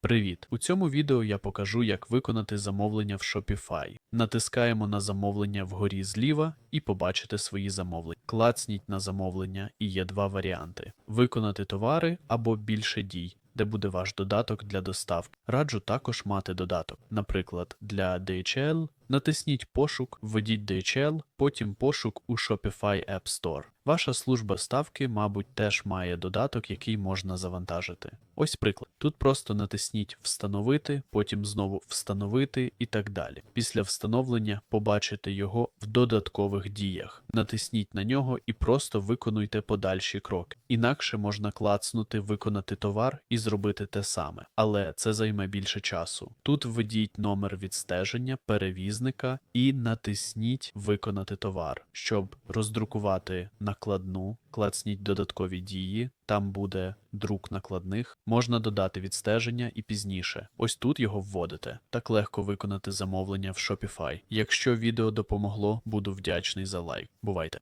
Привіт! У цьому відео я покажу, як виконати замовлення в Shopify. Натискаємо на замовлення вгорі зліва і побачите свої замовлення. Клацніть на замовлення і є два варіанти: виконати товари або більше дій, де буде ваш додаток для доставки. Раджу також мати додаток. Наприклад, для DHL натисніть пошук, введіть DHL, потім пошук у Shopify App Store. Ваша служба ставки, мабуть, теж має додаток, який можна завантажити. Ось приклад. Тут просто натисніть Встановити, потім знову Встановити і так далі. Після встановлення побачите його в додаткових діях. Натисніть на нього і просто виконуйте подальші кроки. Інакше можна клацнути Виконати товар і зробити те саме, але це займе більше часу. Тут введіть номер відстеження перевізника і натисніть Виконати товар, щоб роздрукувати накладну. Клацніть додаткові дії, там буде друк накладних, можна додати відстеження і пізніше. Ось тут його вводите. Так легко виконати замовлення в Shopify. Якщо відео допомогло, буду вдячний за лайк. Бувайте!